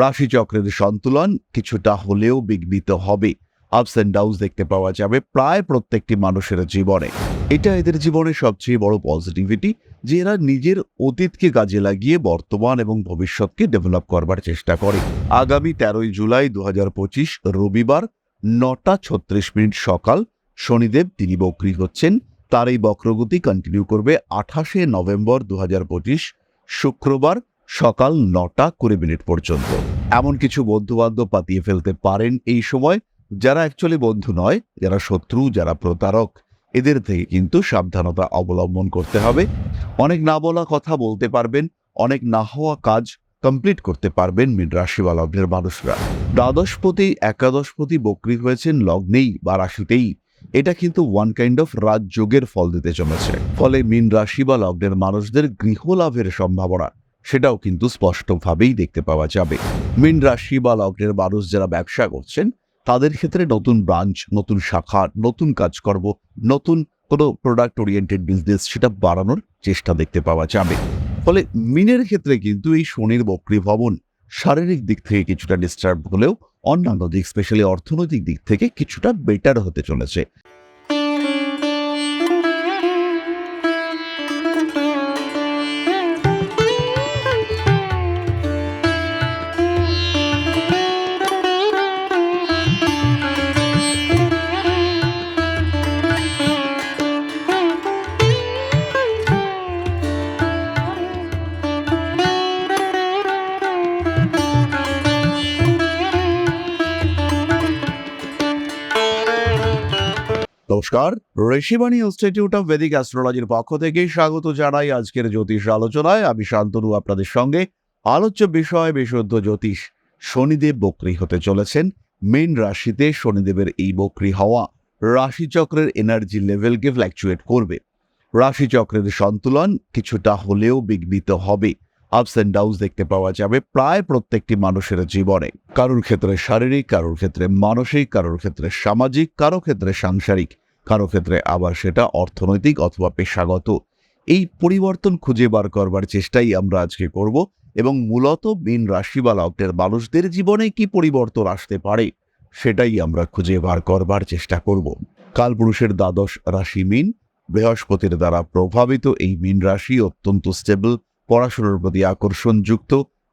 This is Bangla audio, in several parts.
রাশিচক্রের সন্তুলন কিছুটা হলেও বিঘ্নিত হবে। আপস অ্যান্ড ডাউনস দেখতে পাওয়া যাবে প্রায় প্রত্যেকটি মানুষের জীবনে। এটা এদের জীবনে সবচেয়ে বড় পজিটিভিটি যে এরা নিজের অতীতকে কাজে লাগিয়ে বর্তমান এবং ভবিষ্যৎকে ডেভেলপ করবার চেষ্টা করে। আগামী তেরোই জুলাই দু হাজার পঁচিশ রবিবার নটা ছত্রিশ মিনিট সকাল শনিদেব তিনি বক্রী হচ্ছেন। তার এই বক্রগতি কন্টিনিউ করবে আঠাশে নভেম্বর দু হাজার পঁচিশ শুক্রবার সকাল নটা কুড়ি মিনিট পর্যন্ত। এমন কিছু বন্ধু বান্ধব পাতিয়ে ফেলতে পারেন এই সময়, যারা অ্যাকচুয়ালি বন্ধু নয়, যারা শত্রু, যারা প্রতারক। এদের থেকে কিন্তু সাবধানতা অবলম্বন করতে হবে। অনেক না বলা কথা বলতে পারবেন, অনেক না হওয়া কাজ কমপ্লিট করতে পারবেন মীন রাশি বা লগ্নের মানুষরা। দ্বাদশপতি, একাদশপতি বক্রী হয়েছেন, লগ্নেই বা রাশিতেই। এটা কিন্তু ওয়ান কাইন্ড অফ রাজযোগের ফল দিতে চলেছে। ফলে মীন রাশি বা লগ্নের মানুষদের গৃহ লাভের সম্ভাবনা সেটাও কিন্তু স্পষ্টভাবেই দেখতে পাওয়া যাবে। মীন রাশি বা লগ্নের মানুষ যারা ব্যবসা করছেন, তাদের ক্ষেত্রে নতুন ব্রাঞ্চ, নতুন শাখা, নতুন কাজকর্ম, নতুন কোনো প্রোডাক্ট ওরিয়েন্টেড বিজনেস সেটা বাড়ানোর চেষ্টা দেখতে পাওয়া যাবে। ফলে মিনের ক্ষেত্রে কিন্তু এই শনির বক্রী ভবন শারীরিক দিক থেকে কিছুটা ডিস্টার্ব হলেও অন্যান্য দিক স্পেশালি অর্থনৈতিক দিক থেকে কিছুটা বেটার হতে চলেছে। নমস্কার। ঋষিবাণী ইনস্টিটিউট অফ বেদিক অ্যাস্ট্রোলজির পক্ষ থেকে স্বাগত জানাই আজকের জ্যোতিষ আলোচনায়। আমি শান্তনু, আপনাদের সঙ্গে আলোচ্য বিষয় বিশুদ্ধ জ্যোতিষ। শনিদেব বক্রী হতে চলেছেন। মেন রাশিতে শনিদেবের এই বক্রী হওয়া রাশিচক্রের এনার্জি লেভেলকে ফ্ল্যাকচুয়েট করবে। রাশিচক্রের সন্তুলন কিছুটা হলেও বিঘ্নিত হবে। আপস অ্যান্ড ডাউনস দেখতে পাওয়া যাবে প্রায় প্রত্যেকটি মানুষের জীবনে। কারোর ক্ষেত্রে শারীরিক, কারোর ক্ষেত্রে মানসিক, কারোর ক্ষেত্রে সামাজিক, কারও ক্ষেত্রে সাংসারিক। কারও ক্ষেত্রে আবার সেটা অর্থনৈতিক অথবা পেশাগত। এই পরিবর্তন খুঁজে বার করবার চেষ্টাই আমরা আজকে করব এবং মূলত মীন রাশি বা লগ্নের মানুষদের জীবনে কি পরিবর্তন আসতে পারে সেটাই আমরা খুঁজে বার করবার চেষ্টা করব। কালপুরুষের দ্বাদশ রাশি মীন বৃহস্পতির দ্বারা প্রভাবিত এই মীন রাশি অত্যন্ত স্টেবল পড়াশোনার প্রতি আকর্ষণযুক্ত,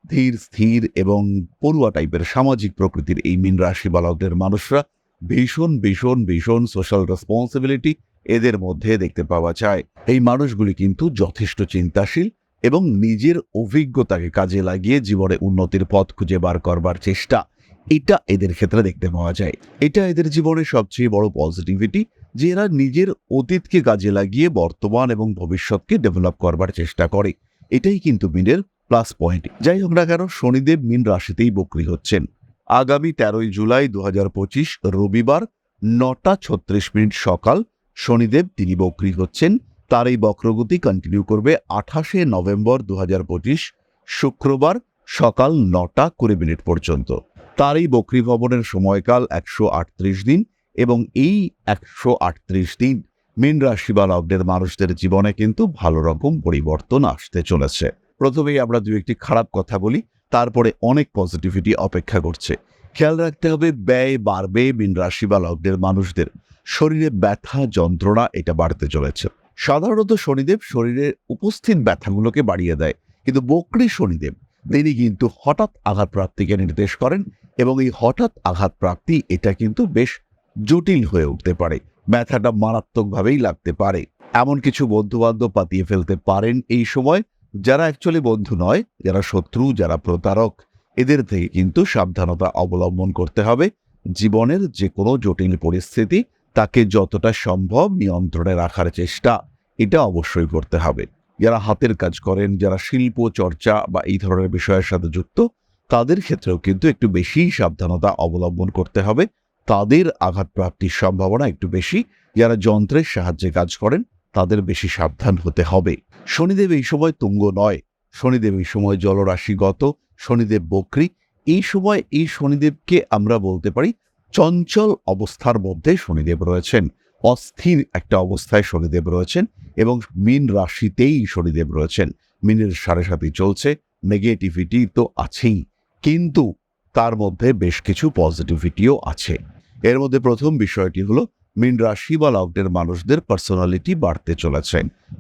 ধীর, স্থির এবং পড়ুয়া টাইপের সামাজিক প্রকৃতির এই মীন রাশি বালকদের মানুষরা ভীষণ ভীষণ ভীষণ সোশ্যাল রেসপন্সিবিলিটি এদের মধ্যে দেখতে পাওয়া যায়। এই মানুষগুলি কিন্তু যথেষ্ট চিন্তাশীল এবং নিজের অভিজ্ঞতাকে কাজে লাগিয়ে জীবনে উন্নতির পথ খুঁজে বার করবার চেষ্টা। এটা এদের ক্ষেত্রে দেখতে পাওয়া যায়। এটা এদের জীবনে সবচেয়ে বড় পজিটিভিটি যে এরা নিজের অতীতকে কাজে লাগিয়ে বর্তমান এবং ভবিষ্যৎকে ডেভেলপ করবার চেষ্টা করে। এটাই কিন্তু মিনের প্লাস পয়েন্ট যাই হোক না কেন, শনিদেব মিন রাশিতেই বক্রী হচ্ছেন। আগামী তেরোই জুলাই দু হাজার পঁচিশ রবিবার নটা ছত্রিশ মিনিট সকাল শনিদেব তিনি বক্রী হচ্ছেন। তার এই বক্রগতি কন্টিনিউ করবে আঠাশে নভেম্বর দু হাজার পঁচিশ শুক্রবার সকাল নটা কুড়ি মিনিট পর্যন্ত। তার এই বক্রী ভবনের সময়কাল একশো আটত্রিশ দিন এবং এই একশো আটত্রিশ দিন মীন রাশি বা লগ্নের মানুষদের জীবনে কিন্তু ভালো রকম পরিবর্তন আসতে চলেছে। প্রথমেই আমরা দু একটি খারাপ কথা বলি। তারপরে অনেক পজিটিভিটি অপেক্ষা করছে। খেয়াল রাখতে হবে, ব্যয় বাড়বে মীন রাশি বা লগ্নের মানুষদের। শরীরে ব্যথা, যন্ত্রণা, এটা বাড়তে চলেছে। সাধারণত শনিদেব শরীরে উপস্থিত ব্যথাগুলোকে বাড়িয়ে দেয়। কিন্তু বকরি শনিদেব, তিনি কিন্তু হঠাৎ আঘাত প্রাপ্তিকে নির্দেশ করেন এবং এই হঠাৎ আঘাত প্রাপ্তি এটা কিন্তু বেশ জটিল হয়ে উঠতে পারে। ব্যথাটা মারাত্মকভাবেই লাগতে পারে। এমন কিছু বন্ধু বান্ধব পাতিয়ে ফেলতে পারেন এই সময়। যারা অ্যাকচুয়ালি বন্ধু নয়, যারা শত্রু, যারা প্রতারক, এদের থেকে কিন্তু সাবধানতা অবলম্বন করতে হবে। জীবনের যে কোনো জটিল পরিস্থিতি তাকে যতটা সম্ভব নিয়ন্ত্রণে রাখার চেষ্টা, এটা অবশ্যই করতে হবে। যারা হাতের কাজ করেন, যারা শিল্প, চর্চা বা এই ধরনের বিষয়ের সাথে যুক্ত, তাদের ক্ষেত্রেও কিন্তু একটু বেশি সাবধানতা অবলম্বন করতে হবে। তাদের আঘাত প্রাপ্তির সম্ভাবনা একটু বেশি। যারা যন্ত্রের সাহায্যে কাজ করেন তাদের বেশি সাবধান হতে হবে। শনিদেব এই সময় তুঙ্গ নয়। শনিদেব এই সময় জলরাশিগত, শনিদেব বক্রী। এই সময় এই শনিদেবকে আমরা বলতে পারি চঞ্চল অবস্থার মধ্যে শনিদেব রয়েছেন। অস্থির একটা অবস্থায় শনিদেব রয়েছেন এবং মিন রাশিতেই শনিদেব রয়েছেন। মিনের সাড়ে সাথে চলছে নেগেটিভিটি তো আছেই। কিন্তু তার মধ্যে বেশ কিছু পজিটিভিটিও আছে। এর মধ্যে প্রথম বিষয়টি হলো মীন রাশি বা লগ্নের মানুষদের পার্সোনালিটি বাড়তে চলেছে।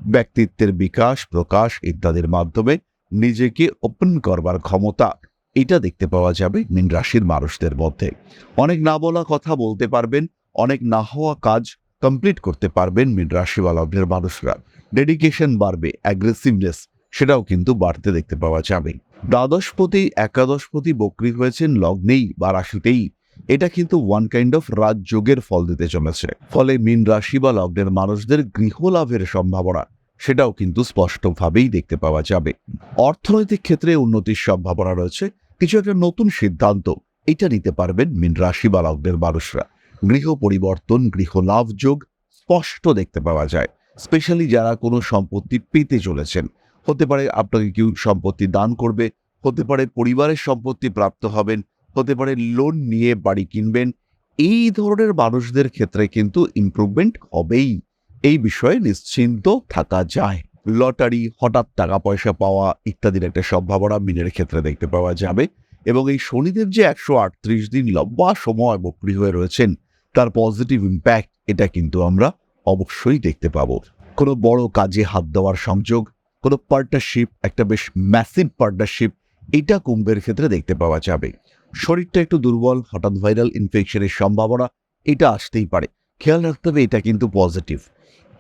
ব্যক্তিত্বের বিকাশ, প্রকাশ ইত্যাদির মাধ্যমে নিজেকে ওপেন করবার ক্ষমতা, এটা দেখতে পাওয়া যাবে মীন রাশির মানুষদের মধ্যে। অনেক না বলা কথা বলতে পারবেন, অনেক না হওয়া কাজ কমপ্লিট করতে পারবেন মীন রাশি বা লগ্নের মানুষরা। ডেডিকেশন বাড়বে অ্যাগ্রেসিভনেস সেটাও কিন্তু বাড়তে দেখতে পাওয়া যাবে। দ্বাদশপতি একাদশপতি বক্রি হয়েছেন, লগ্নেই বা রাশিতেই। এটা কিন্তু ওয়ান কাইন্ড অফ রাজযোগের ফল দিতে চলেছে। ফলে মীন রাশি বা লগ্নের মানুষদের গৃহ লাভের সম্ভাবনা, সেটাও কিন্তু স্পষ্টভাবেই দেখতে পাওয়া যাবে। অর্থনৈতিক ক্ষেত্রে উন্নতির সম্ভাবনা রয়েছে। কিছু একটা নতুন সিদ্ধান্ত, এটা নিতে পারবেন মীন রাশি বা লগ্নের মানুষরা। গৃহ পরিবর্তন গৃহ লাভ যোগ স্পষ্ট দেখতে পাওয়া যায়। স্পেশালি যারা কোনো সম্পত্তি পেতে চলেছেন। হতে পারে আপনাকে কেউ সম্পত্তি দান করবে, হতে পারে পরিবারের সম্পত্তি প্রাপ্ত হবেন হতে পারে লোন নিয়ে বাড়ি কিনবেন, এই ধরনের মানুষদের ক্ষেত্রে কিন্তু ইমপ্রুভমেন্ট হবেই। এই বিষয়ে নিশ্চিন্ত থাকা যায়। লটারি, হঠাৎ টাকা পয়সা পাওয়া ইত্যাদির একটা সম্ভাবনা মিনের ক্ষেত্রে দেখতে পাওয়া যাবে এবং এই শনিদেব যে একশো আটত্রিশ দিন লম্বা সময় বক্রি হয়ে রয়েছেন, তার পজিটিভ ইম্প্যাক্ট এটা কিন্তু আমরা অবশ্যই দেখতে পাবো। কোনো বড় কাজে হাত দেওয়ার সংযোগ, কোনো পার্টনারশিপ একটা বেশ ম্যাসিভ পার্টনারশিপ এটা কুম্ভের ক্ষেত্রে দেখতে পাওয়া যাবে। শরীরটা একটু দুর্বল, হঠাৎ ভাইরাল ইনফেকশনের সম্ভাবনা, এটা আসতেই পারে। খেয়াল রাখতে হবে এটা কিন্তু পজিটিভ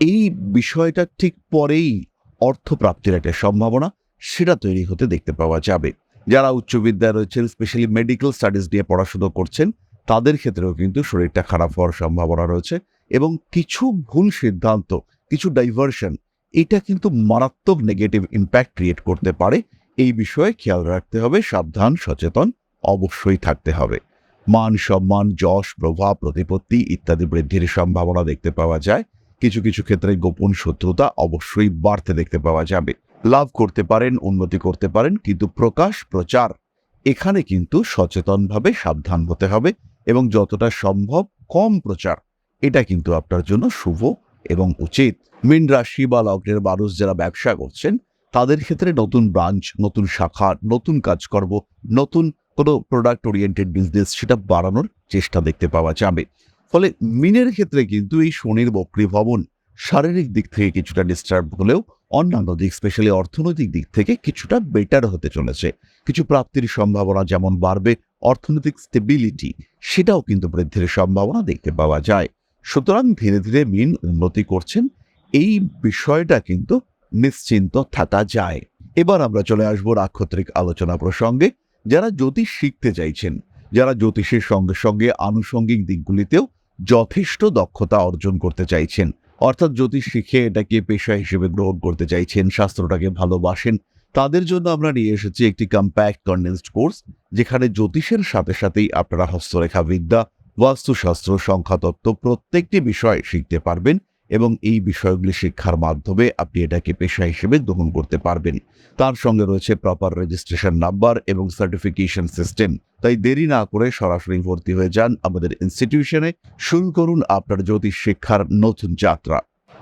এই বিষয়টা ঠিক পরেই অর্থপ্রাপ্তির একটা সম্ভাবনা, সেটা তৈরি হতে দেখতে পাওয়া যাবে। যারা উচ্চ বিদ্যায় রয়েছেন স্পেশালি মেডিকেল স্টাডিজ নিয়ে পড়াশুনো করছেন, তাদের ক্ষেত্রেও কিন্তু শরীরটা খারাপ হওয়ার সম্ভাবনা রয়েছে এবং কিছু ভুল সিদ্ধান্ত, কিছু ডাইভার্সন এটা কিন্তু মারাত্মক নেগেটিভ ইম্প্যাক্ট ক্রিয়েট করতে পারে। এই বিষয়ে খেয়াল রাখতে হবে, সাবধান, সচেতন। অবশ্যই থাকতে হবে। মান সম্মান, যশ, প্রভাব, প্রতিপত্তি ইত্যাদি বৃদ্ধির সম্ভাবনা দেখতে পাওয়া যায়। কিছু কিছু ক্ষেত্রে গোপন শত্রুতা অবশ্যই বাড়তে দেখতে পাওয়া যাবে। লাভ করতে পারেন, উন্নতি করতে পারেন, কিন্তু প্রকাশ, প্রচার এখানে কিন্তু সচেতনভাবে সাবধান হতে হবে এবং যতটা সম্ভব কম প্রচার। এটা কিন্তু আপনার জন্য শুভ এবং উচিত। মীন রাশি বা লগ্নের মানুষ যারা ব্যবসা করছেন, তাদের ক্ষেত্রে নতুন ব্রাঞ্চ, নতুন শাখা, নতুন কাজকর্ম, নতুন কোনো প্রোডাক্ট ওরিয়েন্টেড বিজনেস সেটা বাড়ানোর চেষ্টা দেখতে পাওয়া যাবে। ফলে মিনের ক্ষেত্রে কিন্তু এই শনির বক্রী ভবন শারীরিক দিক থেকে কিছুটা ডিস্টার্ব হলেও অন্যান্য দিক স্পেশালি অর্থনৈতিক দিক থেকে কিছুটা বেটার হতে চলেছে। কিছু প্রাপ্তির সম্ভাবনা যেমন বাড়বে, অর্থনৈতিক স্টেবিলিটি সেটাও কিন্তু বৃদ্ধির সম্ভাবনা দেখতে পাওয়া যায়। সুতরাং ধীরে ধীরে মিন উন্নতি করছেন, এই বিষয়টা কিন্তু নিশ্চিন্ত থাকা যায়। এবার আমরা চলে আসব নাক্ষত্রিক আলোচনা প্রসঙ্গে। যারা জ্যোতিষ শিখতে চাইছেন, যারা জ্যোতিষের সঙ্গে সঙ্গে আনুষঙ্গিক দিকগুলিতেও যথেষ্ট দক্ষতা অর্জন করতে চাইছেন, অর্থাৎ জ্যোতিষ শিখে এটাকে পেশা হিসেবে গ্রহণ করতে চাইছেন, শাস্ত্রটাকে ভালোবাসেন, তাদের জন্য আমরা নিয়ে এসেছি একটি কম্প্যাক্ট কন্ডেন্সড কোর্স যেখানে জ্যোতিষের সাথে সাথেই আপনারা হস্তরেখা বিদ্যা, বাস্তুশাস্ত্র, সংখ্যাতত্ত্ব প্রত্যেকটি বিষয় শিখতে পারবেন। এবং এই বিষয়গুলি শিক্ষার মাধ্যমে আপনি এটাকে পেশা হিসেবে গ্রহণ করতে পারবেন। তার সঙ্গে রয়েছে প্রপার রেজিস্ট্রেশন নাম্বার এবং সার্টিফিকেশন সিস্টেম তাই দেরি না করে সরাসরি ভর্তি হয়ে যান আমাদের ইনস্টিটিউশনে শুরু করুন আপনার জ্যোতিষ শিক্ষার নতুন যাত্রা।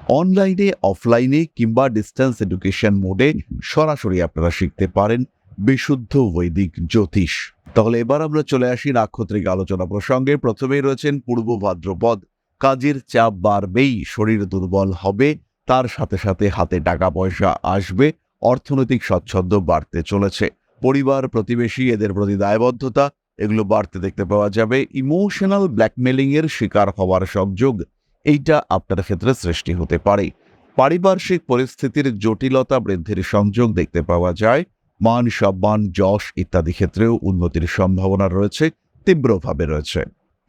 অনলাইনে অফলাইনে কিংবা ডিস্টেন্স এডুকেশন মোডে সরাসরি আপনারা শিখতে পারেন বিশুদ্ধ বৈদিক জ্যোতিষ। তাহলে এবার আমরা চলে আসি নাক্ষত্রিক আলোচনা প্রসঙ্গে। প্রথমেই রয়েছেন পূর্ব ভাদ্রপদ। কাজের চাপ বাড়বেই, শরীর দুর্বল হবে, তার সাথে সাথে হাতে টাকা পয়সা আসবে, অর্থনৈতিক স্বচ্ছন্দ বাড়তে চলেছে। পরিবার, প্রতিবেশী, এদের প্রতি দায়বদ্ধতা, এগুলো বাড়তে দেখতে পাওয়া যাবে। ইমোশনাল ব্ল্যাকমেলিং এর শিকার হওয়ার সংযোগ, এইটা আপনার ক্ষেত্রে সৃষ্টি হতে পারে। পারিপার্শ্বিক পরিস্থিতির জটিলতা বৃদ্ধির সংযোগ দেখতে পাওয়া যায়। মান সম্মান, যশ ইত্যাদি ক্ষেত্রেও উন্নতির সম্ভাবনা রয়েছে, তীব্রভাবে রয়েছে।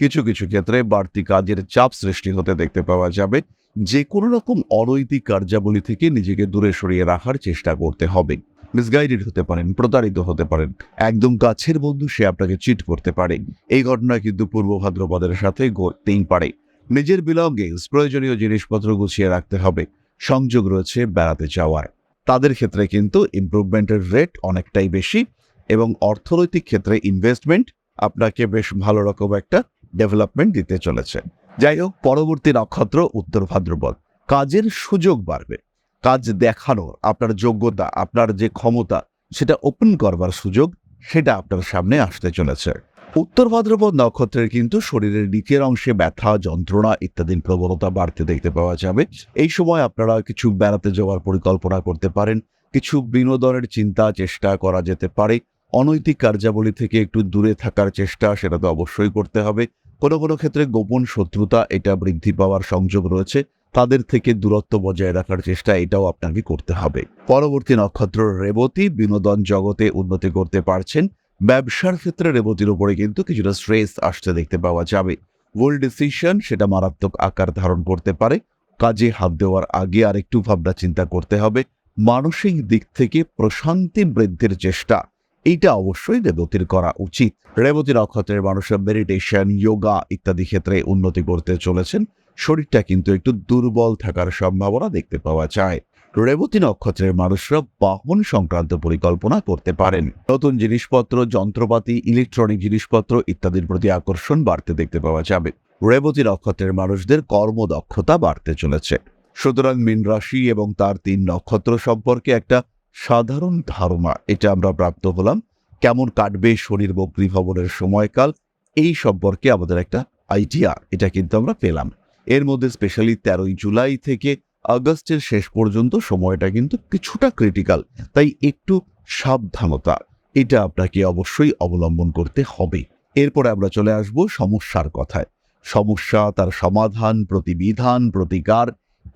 কিছু কিছু ক্ষেত্রে বাড়তি কাজের চাপ সৃষ্টি হতে দেখতে পাওয়া যাবে। যে কোনো রকম অনৈতিক কার্যাবলী থেকে নিজেকে দূরে সরিয়ে রাখার চেষ্টা করতে হবে। মিসগাইডেড হতে পারেন, প্রতারিত হতে পারেন, একদম কাছের বন্ধু সে আপনাকে চিট করতে পারে। এই ঘটনা কিন্তু পূর্ব ভাদ্রপদের সাথে ঘটতেই পারে। নিজের বিলঙ্গিংস প্রয়োজনীয় জিনিসপত্র গুছিয়ে রাখতে হবে। সংযোগ রয়েছে বেড়াতে যাওয়ার। তাদের ক্ষেত্রে কিন্তু ইমপ্রুভমেন্টের রেট অনেকটাই বেশি এবং অর্থনৈতিক ক্ষেত্রে ইনভেস্টমেন্ট আপনাকে বেশ ভালো রকম একটা ডেভেলপমেন্ট দিতে চলেছে। যাই হোক, পরবর্তী নক্ষত্র উত্তর ভাদ্রপদ। কাজের সুযোগ বাড়বে। কাজ দেখানোর আপনার যোগ্যতা, আপনার যে ক্ষমতা, সেটা ওপেন করবার সুযোগ, সেটা আপনার সামনে আসতে চলেছে। উত্তর ভাদ্রপদ নক্ষত্রের কিন্তু শরীরের নিচের অংশে ব্যথা, যন্ত্রণা ইত্যাদির প্রবণতা বাড়তে দেখতে পাওয়া যাবে। এই সময় আপনারা কিছু বেড়াতে যাওয়ার পরিকল্পনা করতে পারেন। কিছু বিনোদনের চিন্তা, চেষ্টা করা যেতে পারে। অনৈতিক কার্যাবলী থেকে একটু দূরে থাকার চেষ্টা, সেটা তো অবশ্যই করতে হবে। কোনো কোনো ক্ষেত্রে গোপন শত্রুতা, এটা বৃদ্ধি পাওয়ার সংযোগ রয়েছে। তাদের থেকে দূরত্ব বজায় রাখার চেষ্টা, এটাও আপনাকে করতে হবে। পরবর্তী নক্ষত্র রেবতী, বিনোদন জগতে উন্নতি করতে পারছেন। ব্যবসার ক্ষেত্রে রেবতীর উপরে কিন্তু কিছুটা স্ট্রেস আসতে দেখতে পাওয়া যাবে। ভুল ডিসিশন সেটা মারাত্মক আকার ধারণ করতে পারে। কাজে হাত দেওয়ার আগে আরেকটু ভাবনা চিন্তা করতে হবে। মানসিক দিক থেকে প্রশান্তি বৃদ্ধির চেষ্টা। এইটা অবশ্যই রেবতীর করা উচিত। রেবতী নক্ষত্রের মানুষের মেডিটেশন যোগা ইত্যাদি ক্ষেত্রে উন্নতি করতে চলেছেন। শরীরটা কিন্তু একটু দুর্বল থাকার সম্ভাবনা দেখতে পাওয়া যায়। রেবতী নক্ষত্রের মানুষরা বাহন সংক্রান্ত পরিকল্পনা করতে পারেন। নতুন জিনিসপত্র, যন্ত্রপাতি ইলেকট্রনিক জিনিসপত্র ইত্যাদির প্রতি আকর্ষণ বাড়তে দেখতে পাওয়া যাবে। রেবতী নক্ষত্রের মানুষদের কর্মদক্ষতা বাড়তে চলেছে। সুতরাং মীন রাশি এবং তার তিন নক্ষত্র সম্পর্কে একটা সাধারণ ধারণা, এটা আমরা প্রাপ্ত হলাম। কেমন কাটবে শরীর বক্রি ভবনের সময়কাল, এই সম্পর্কে আমাদের একটা আইডিয়া এটা কিন্তু আমরা পেলাম। এর মধ্যে স্পেশালি তেরোই জুলাই থেকে আগস্টের শেষ পর্যন্ত সময়টা কিন্তু কিছুটা ক্রিটিক্যাল তাই একটু সাবধানতা, এটা আপনাকে অবশ্যই অবলম্বন করতে হবে। এরপরে আমরা চলে আসব সমস্যার কথায়। সমস্যা, তার সমাধান, প্রতিবিধান, প্রতিকার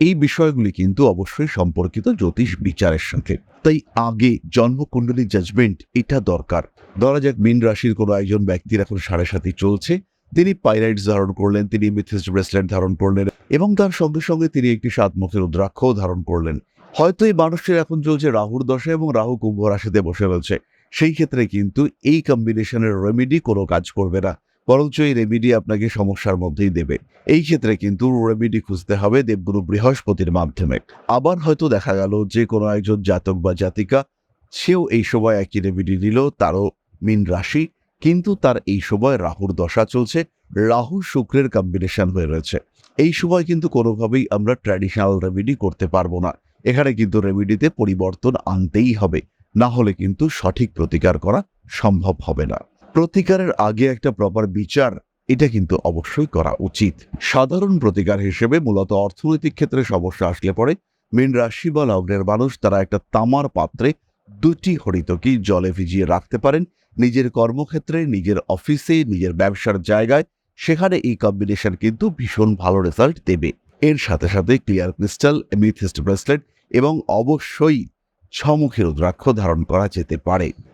এই বিষয়গুলি কিন্তু অবশ্যই সম্পর্কিত জ্যোতিষ বিচারের সাথে তাই আগে জন্মকুণ্ডলী জাজমেন্ট এটা দরকার। ধরা যাক মীন রাশির কোনো একজন ব্যক্তির এখন সাড়ে সাথে চলছে। তিনি পাইরাইটস ধারণ করলেন, তিনি মিথিস্ট ব্রেসলেট ধারণ করলেন এবং তার সঙ্গে সঙ্গে তিনি একটি সাত মুখের রুদ্রাক্ষও ধারণ করলেন। হয়তো এই মানুষটির এখন চলছে রাহুর দশা এবং রাহু কুম্ভ রাশিতে বসে রয়েছে। সেই ক্ষেত্রে কিন্তু এই কম্বিনেশনের রেমেডি কোনো কাজ করবে না। বরঞ্চ এই রেমেডি আপনাকে সমস্যার মধ্যেই দেবে। এই ক্ষেত্রে কিন্তু রেমেডি খুঁজতে হবে দেবগুরু বৃহস্পতির মাধ্যমে। আবার হয়তো দেখা গেল যে কোনো একজন জাতক বা জাতিকা, সেও এই সময় একই রেমেডি নিল তারও মিন রাশি, কিন্তু তার এই সময় রাহুর দশা চলছে, রাহু শুক্রের কম্বিনেশন হয়ে রয়েছে। এই সময় কিন্তু কোনোভাবেই আমরা ট্র্যাডিশনাল রেমেডি করতে পারব না। এখানে কিন্তু রেমেডিতে পরিবর্তন আনতেই হবে, না হলে কিন্তু সঠিক প্রতিকার করা সম্ভব হবে না। প্রতিকারের আগে একটা প্রপার বিচার, এটা কিন্তু অবশ্যই করা উচিত। সাধারণ প্রতিকার হিসেবে মূলত অর্থনৈতিক ক্ষেত্রে সমস্যা আসলে পরে মীন রাশি বা লগ্নের মানুষ তারা একটা তামার পাত্রে দুটি হরিতকি জলে ভিজিয়ে রাখতে পারেন। নিজের কর্মক্ষেত্রে, নিজের অফিসে নিজের ব্যবসার জায়গায়, সেখানে এই কম্বিনেশন কিন্তু ভীষণ ভালো রেজাল্ট দেবে। এর সাথে সাথে ক্লিয়ার ক্রিস্টাল মিথিস্ট ব্রেসলেট এবং অবশ্যই ছমুখী রুদ্রাক্ষ ধারণ করা যেতে পারে।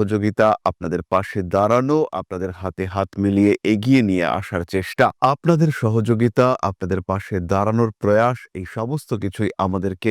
সহযোগিতা আপনাদের পাশে দাঁড়ানো, আপনাদের হাতে হাত মিলিয়ে এগিয়ে নিয়ে আসার চেষ্টা, আপনাদের সহযোগিতা, আপনাদের পাশে দাঁড়ানোর প্রয়াস, এই সমস্ত কিছুই আমাদেরকে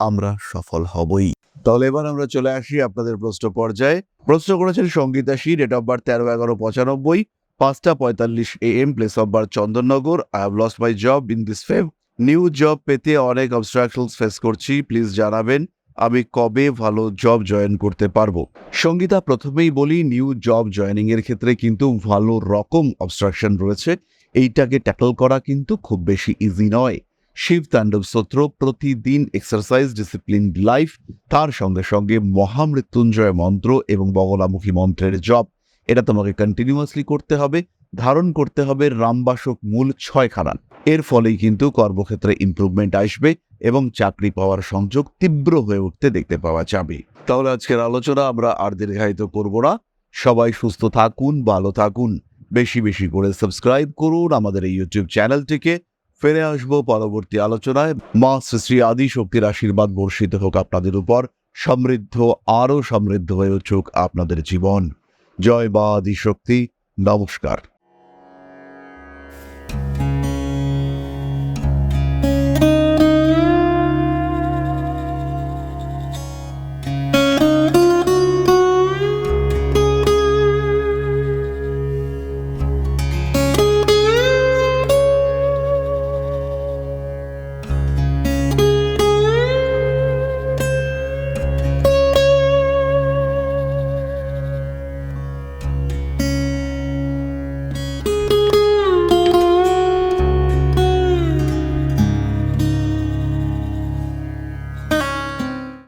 আমরা সফল হবই। তাহলে এবার আমরা চলে আসি আপনাদের প্রশ্ন পর্যায়ে। প্রশ্ন করেছেন সঙ্গীতাশী ডেট অফ বার্থ তেরো এগারো পঁচানব্বই, পাঁচটা পঁয়তাল্লিশ A M place of birth Chandannagar. I have lost my job in this fave new job পেতে অনেক অবস্ট্রাকশনস ফেস করছি প্লিজ জানাবেন। আমি কবে ভালো জব জয়েন করতে পারব? সঙ্গীতা, প্রথমেই বলি নিউ জব জয়েনিং এর ক্ষেত্রে কিন্তু ভালো রকম অবস্ট্রাকশন রয়েছে। এইটাকে ট্যাকল করা কিন্তু খুব বেশি ইজি নয়। শিব তাণ্ডব স্তোত্র, প্রতিদিন এক্সারসাইজ ডিসিপ্লিন লাইফ তার সঙ্গে সঙ্গে মহামৃত্যুঞ্জয় মন্ত্র এবং বগলামুখী মন্ত্রের জপ। এটা তোমাকে কন্টিনিউয়াসলি করতে হবে, ধারণ করতে হবে রামবাসক মূল ছয়খানা। এর ফলেই কিন্তু কর্মক্ষেত্রে ইমপ্রুভমেন্ট আসবে এবং চাকরি পাওয়ার সংযোগ তীব্র হয়ে উঠতে দেখতে পাওয়া যাবে। তাহলে আজকের আলোচনা আমরা আর দীর্ঘায়িত করব না। সবাই সুস্থ থাকুন, ভালো থাকুন। বেশি বেশি করে সাবস্ক্রাইব করুন আমাদের এই ইউটিউব চ্যানেলটিকে ফিরে আসব পরবর্তী আলোচনায়। মা শ্রী শ্রী আদি শক্তির আশীর্বাদ বর্ষিত হোক আপনাদের উপর। সমৃদ্ধ, আরও সমৃদ্ধ হয়ে উঠুক আপনাদের জীবন। জয় বা আদি শক্তি নমস্কার।